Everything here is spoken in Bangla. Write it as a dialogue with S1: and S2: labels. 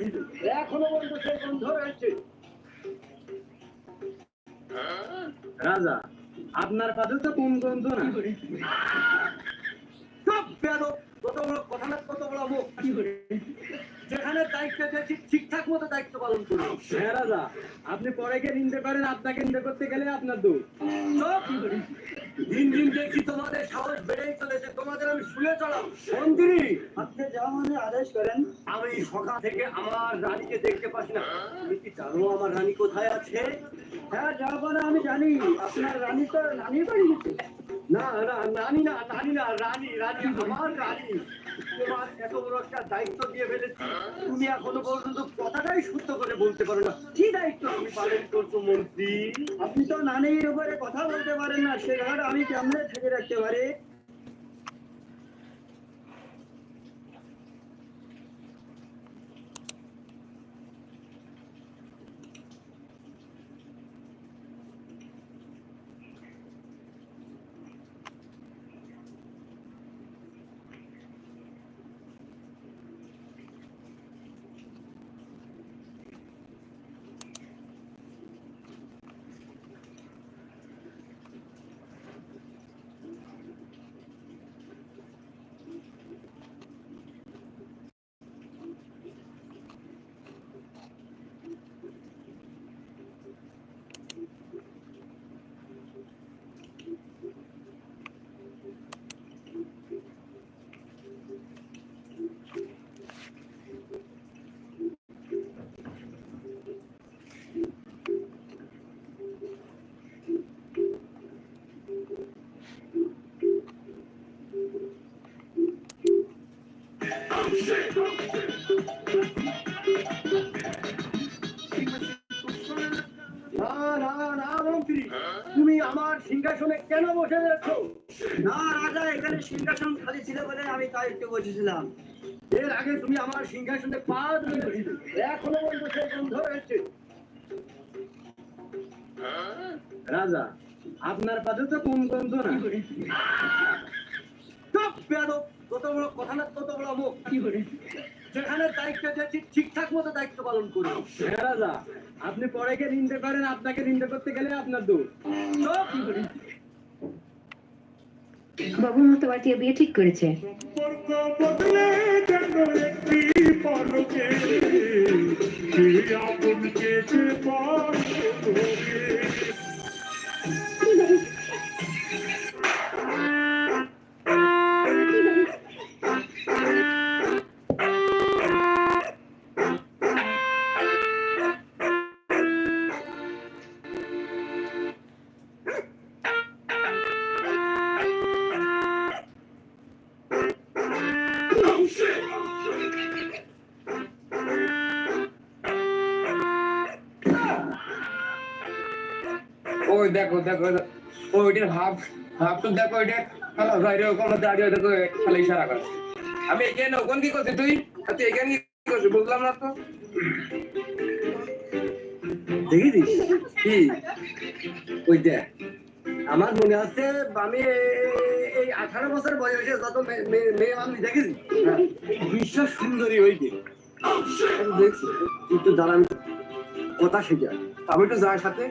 S1: এখনও পর্যন্ত সে বন্ধ রয়েছে রাজা আপনার পাশে তো কোন গন্ধ না? সব কত বড় কথা না কত বড় মুখ। যেখানে দায়িত্ব দিয়েছি ঠিকঠাক মতো দায়িত্ব পালন করুন হ্যাঁ রাজা আপনি পরে গিয়ে নিন্দে করেন আপনাকে নিন্দে করতে গেলে আপনার দোষ। সব দিন দিন দেখি তোমাদের সাহস বেড়েই চলেছে? তোমাদের আমি শুনে চলাম। মন্ত্রী
S2: আপনি যা মানে আদেশ করেন।
S1: আমি সকাল থেকে আমার রানীকে দেখতে পাচ্ছি না। তুমি কি জানো আমার রানী কোথায় আছে?
S2: হ্যাঁ যা বলে আমি জানি। আপনার রানী তো রানী বাড়ি গেছে
S1: তোমার এত বড় একটা দায়িত্ব দিয়ে ফেলেছি। তুমি এখনও পর্যন্ত কথাটাই শুদ্ধ করে বলতে পারো না। কি দায়িত্ব তুমি পালন করছ, মন্ত্রী?
S2: আপনি তো নানির উপরে কথা বলতে পারেন না, সে ঘর আমি কেমনে থেকে রাখতে পারি?
S1: না না না মন্ত্রী তুমি আমার সিংহাসনে কেন বসে রয়েছো?
S2: না রাজা এখানে সিংহাসন খালি ছিল বলে আমি তাই একটু বসেছিলাম।
S1: এর আগে তুমি আমার সিংহাসনে পা দিয়ে বসেছিলে। এখনও পর্যন্ত সে বন্ধ রয়েছে? রাজা আপনার পাশে তো কোন গন্ধ না বেয়াদব, কত বড় কথা না কত বড় মুখ। যেখানে দায়িত্ব দিয়েছি ঠিকঠাক মতো দায়িত্ব পালন করুন হ্যাঁ রাজা আপনি পরে গিয়ে নিন্দে করেন আপনাকে নিন্দে করতে গেলে আপনার দোষ। সব
S3: বাবু মতবাটিয়া বিয়ে ঠিক করেছে?
S4: সম্পর্ক বদলে
S5: ওই দেখো দেখো ওইটার ভাব তো দেখো ওইটা। দাঁড়িয়ে দেখো খেলা ইশারা করে। আমি এখানে কি করছি তুই? তুই এখানে কি করছিস? বুঝলাম না তো। কি?
S1: ওই দেখ। আমার মনে আছে, আমি এই আঠারো বছর বয়সে যত মেয়ে আমি দেখেছি বিশ্ব সুন্দরী ওই
S5: দেখছি
S1: তুই তো দাঁড়ান কথা শিখে।
S5: আমি একটু যার সাথে